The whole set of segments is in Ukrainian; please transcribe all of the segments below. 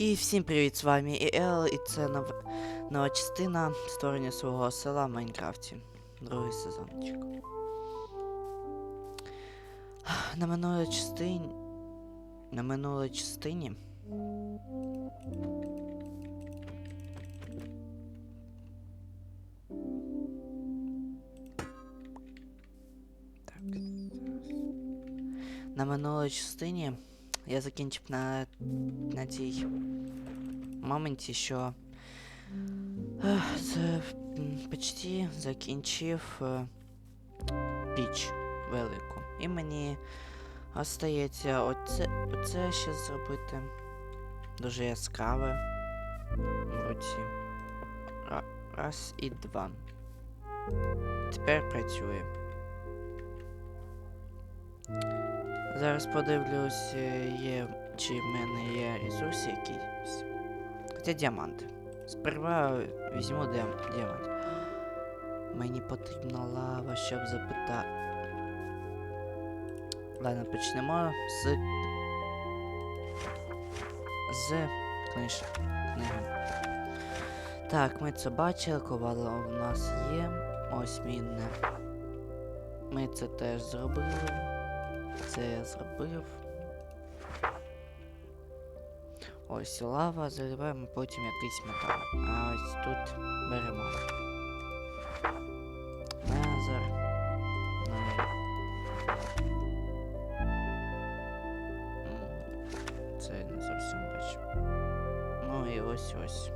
І всім привіт, з вами ІЛ, і це нов... нова частина створення свого села в Майнкрафті. Другий сезончик. На минулій частині. На минулій частині. На минулій частині я закінчив на, на цій моменті, що м, почти закінчив е, піч велику. І мені остається оце, оце ще зробити. Дуже яскраве. В. Раз і два. Тепер працює. Зараз подивлюсь, е, є, чи в мене є ресурс якийсь. Хоча діамант. Сперва візьму діам- діамант. Мені потрібна лава, щоб запитати. Ладно, почнемо з. З книж... книги. Так, ми це бачили, ковало у нас є. Ось мінне. Ми це теж зробили. Це я зробив. Ось лава, заливаємо потім якийсь метал. А ось тут беремо. Незер. Ну, м, Це я не зовсім бачу. Ну і ось ось.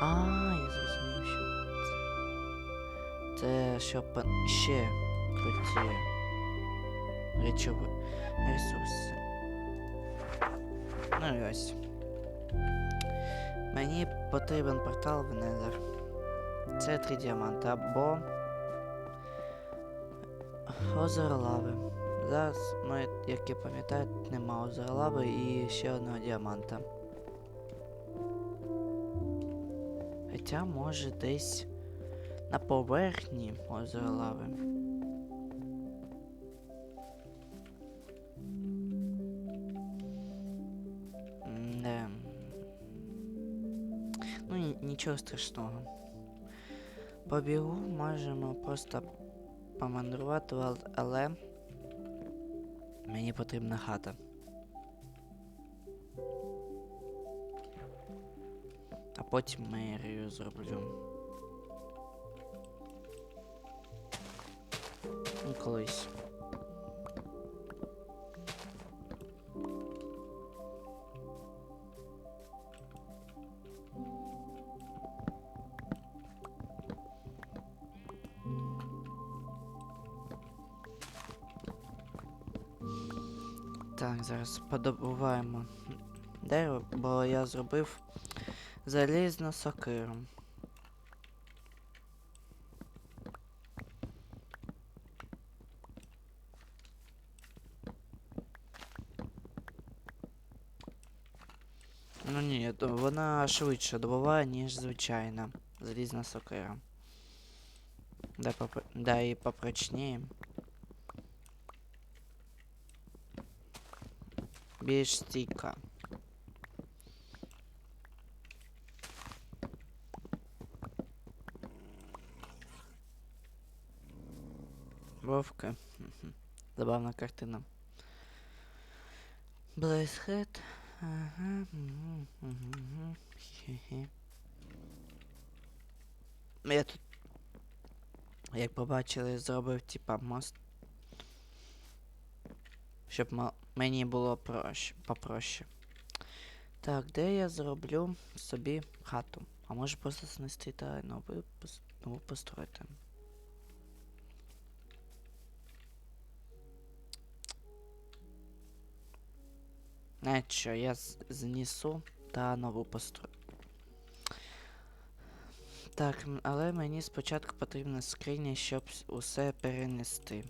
А, я зрозумів, що це. Це щоб ще круті Речові ресурси. Ну і ось. Мені потрібен портал в Незер. Це три діаманти або озеро лави. Зараз, ну, як я пам'ятаю, нема озера лави і ще одного діаманта. Хоча може десь на поверхні озера лави. Нічого страшного. Побігу можемо просто помандрувати, ал- але мені потрібна хата. А потім мерію зроблю. Ну, колись. Так, зараз подобуваємо дерево, бо я зробив залізну сокиру. Ну ні, вона швидше добуває, ніж звичайна залізна сокира. Да, поп... да і попрочніє. Більш стійка. Вовка. Забавна картина. Блейсхед. Ага. хе-хе. Я тут, як побачили, зробив типа мост. Щоб мені було проще, попроще. Так, де я зроблю собі хату? А може просто знести та нову, нову построїти. Знаєте що, я з- знесу та нову построю. Так, але мені спочатку потрібна скриня, щоб усе перенести.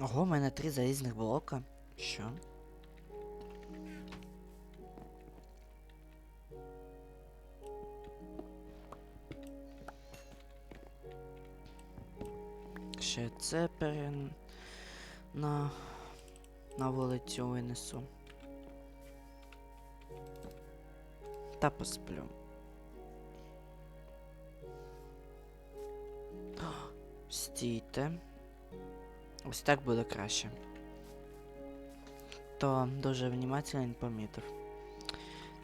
Ого, у мене три залізних блока. Що? Ще це перен... на... на вулицю винесу. Та посплю. Стійте. Ось так буде краще. То дуже внимательно помітив.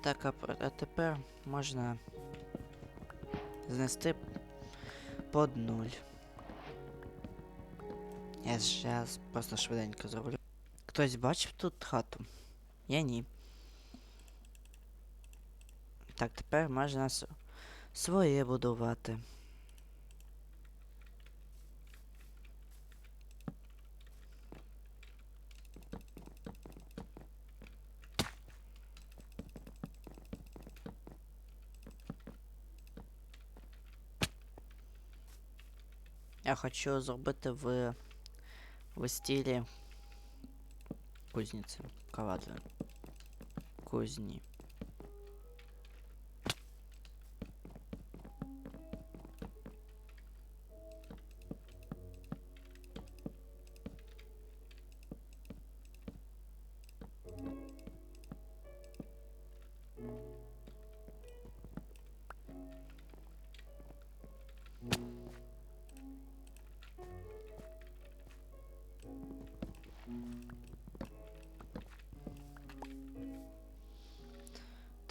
Так, а, а тепер можна знести под нуль. Я зараз просто швиденько зроблю. Хтось бачив тут хату? Я ні. Так, тепер можна своє будувати. Хочу зробити в, в стилі кузниці. Кавадли. Кузні.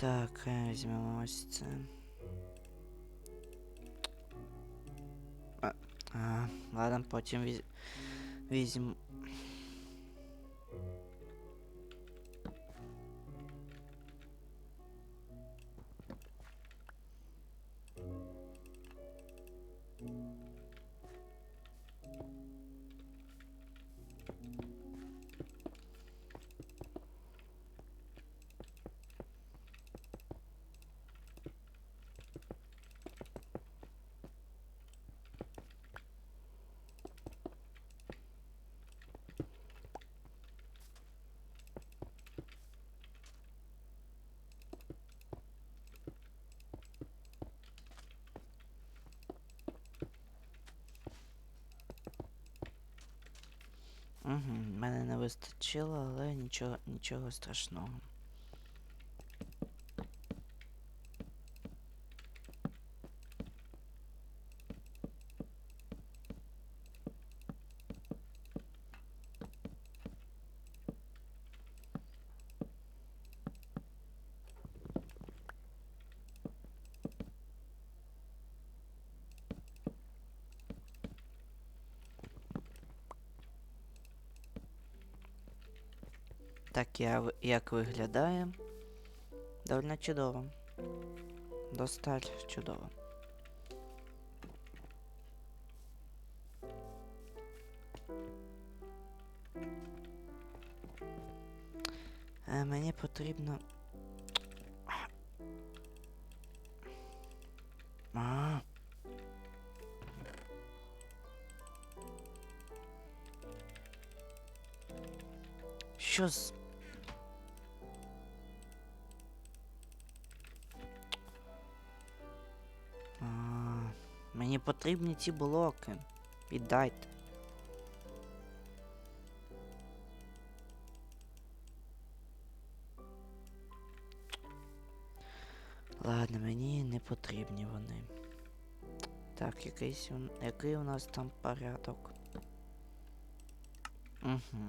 Так, е, візьмемо ось це. А, а, ладно, потім віз... Угу, мене не вистачило, але нічого, нічого страшного. Так я, як виглядає. Довольно чудово. Достать чудово. Е, мені потрібно. А. Що з. Потрібні ці блоки. Віддайте. Ладно, мені не потрібні вони. Так, якийсь який у нас там порядок? Угу.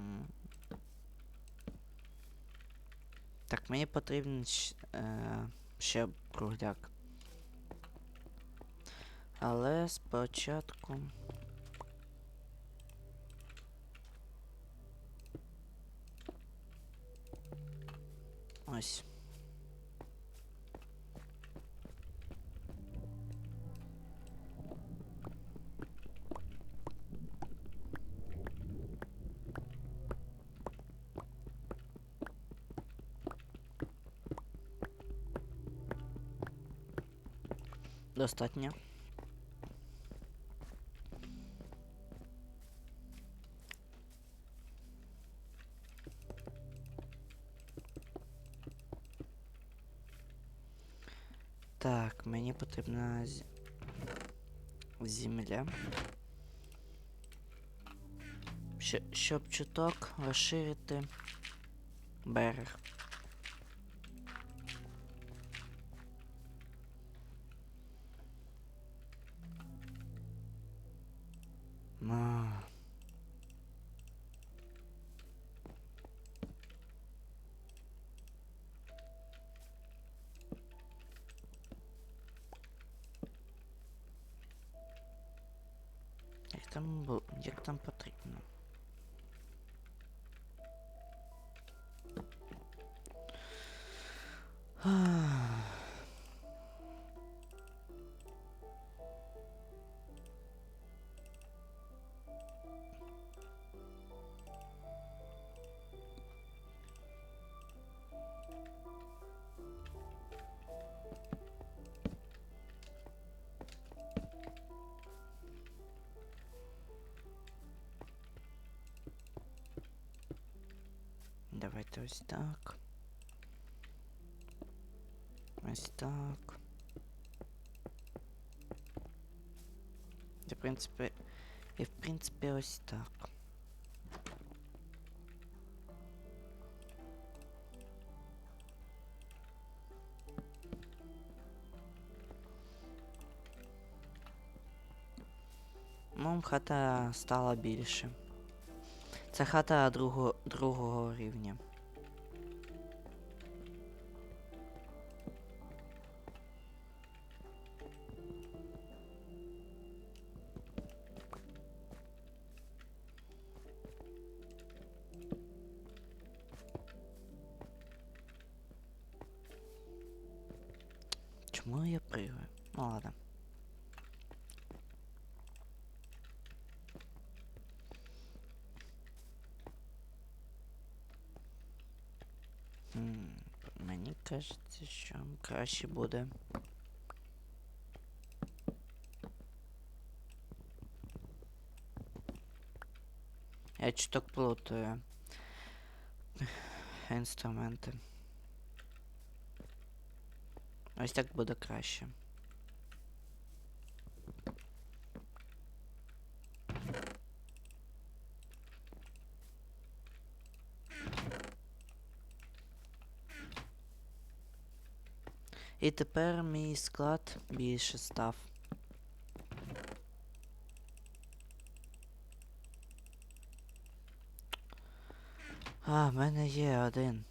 Так, мені потрібен щ- е, ще кругляк. Але спочатку. Ось. Достатньо. З... земля. Щоб чуток розширити берег. Там бу- як там потрібно? Ах. Давайте ось так. Ось так. І, в принципі, і в принципі ось так. Ну, хата стала більше. Це хата другого, другого рівня. Кажеться, що краще буде. Я чуток плутаю інструменти. Ось так буде краще. І тепер мій склад більше став. А, в мене є один.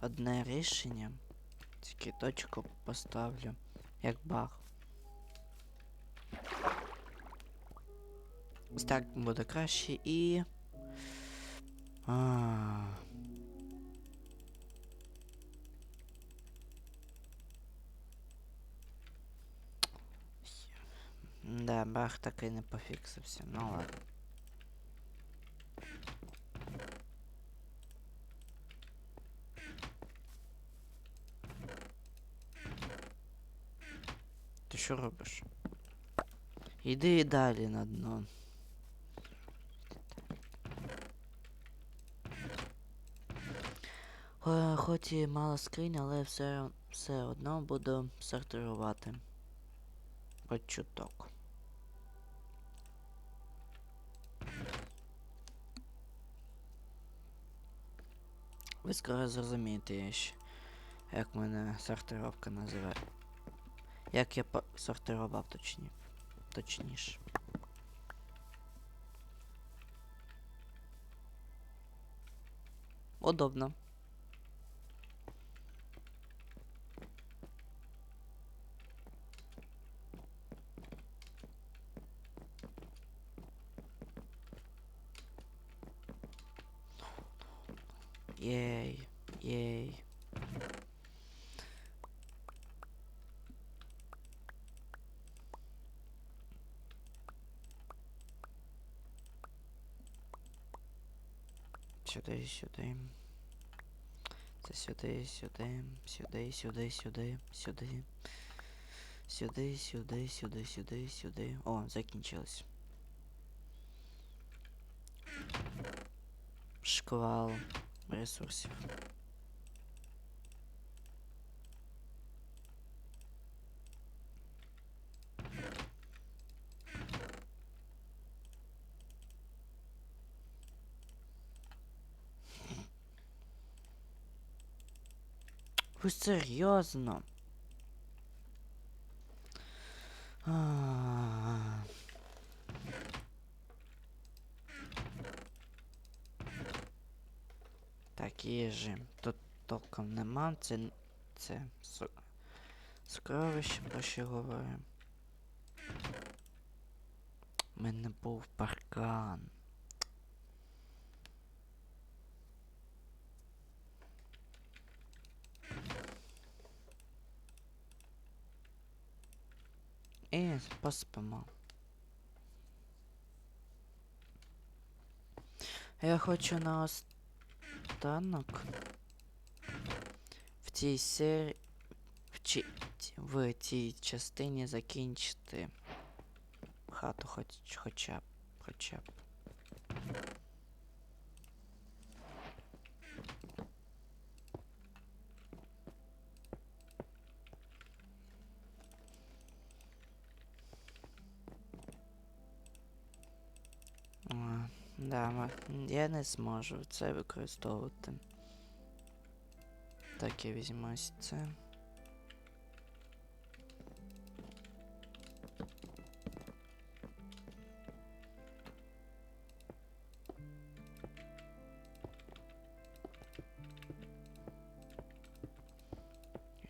Одне рішення. Тільки точку поставлю. Як баг. Ось так буде краще і. А. Да, баг так і не пофіксився. Ну ладно. Ти що робиш? Іди далі на дно. Хоч і мало скринь, але все, все одно буду сортирувати. Хоч чуток. Скоро зрозумієте, як мене сортировка називає. Як я сортировав точні... точніше. Удобно. Сюди, сюди. Це сюди, сюди, сюди, сюди, сюди, сюди. Сюди, сюди, сюди, сюди, сюди. О, закінчилось. Шквал ресурсів. Ви серйозно? А. Так, їжі. Тут толком нема. Це. Це. Сокровище, про що говорю. У мене був паркан. І поспимо. Я хочу на останок в цій серії в, чи, в цій частині закінчити хату хоч, хоча б. Хоча б. Я не зможу це використовувати. Так, я візьму ось це.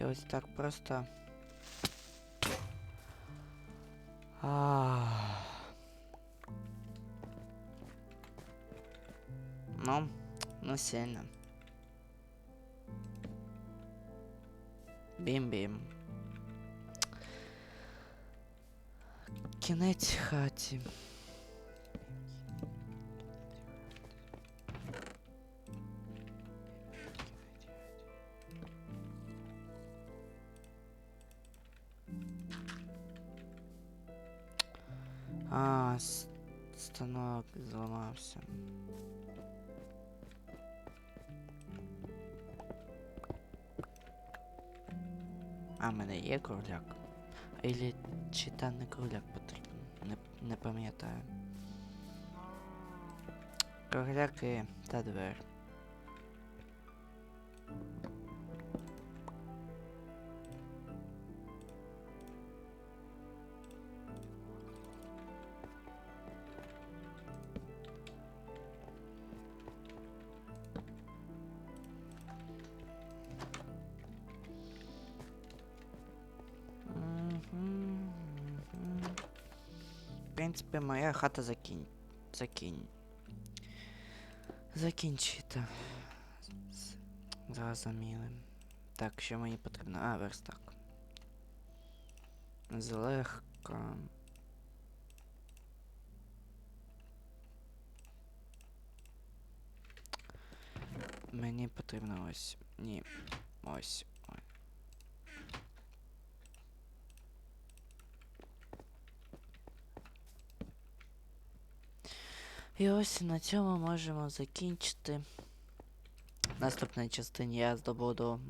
І ось так просто. Ах. Ну, ну сильно. Бім-бім. Кінець хаті. А, с- станок зламався. А, мене є кругляк. Ілі чи та не кругляк потрібен? Не, не пам'ятаю. Кругляк та двер. Принципі, моя хата закінь. Закінь. Закінчита. Зрозуміли. Так, що мені потрібно? А, верстак. Злегка. Мені потрібно ось. Ні. Ось. І ось на цьому можемо закінчити. В частині я здобуду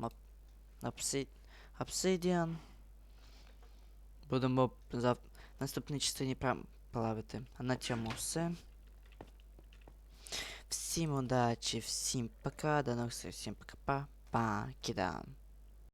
обсидіан. Будемо за... наступній частині прям плавити. А на цьому все. Всім удачі, всім пока, до нових зустрічей, всім пока-па, па, кидам.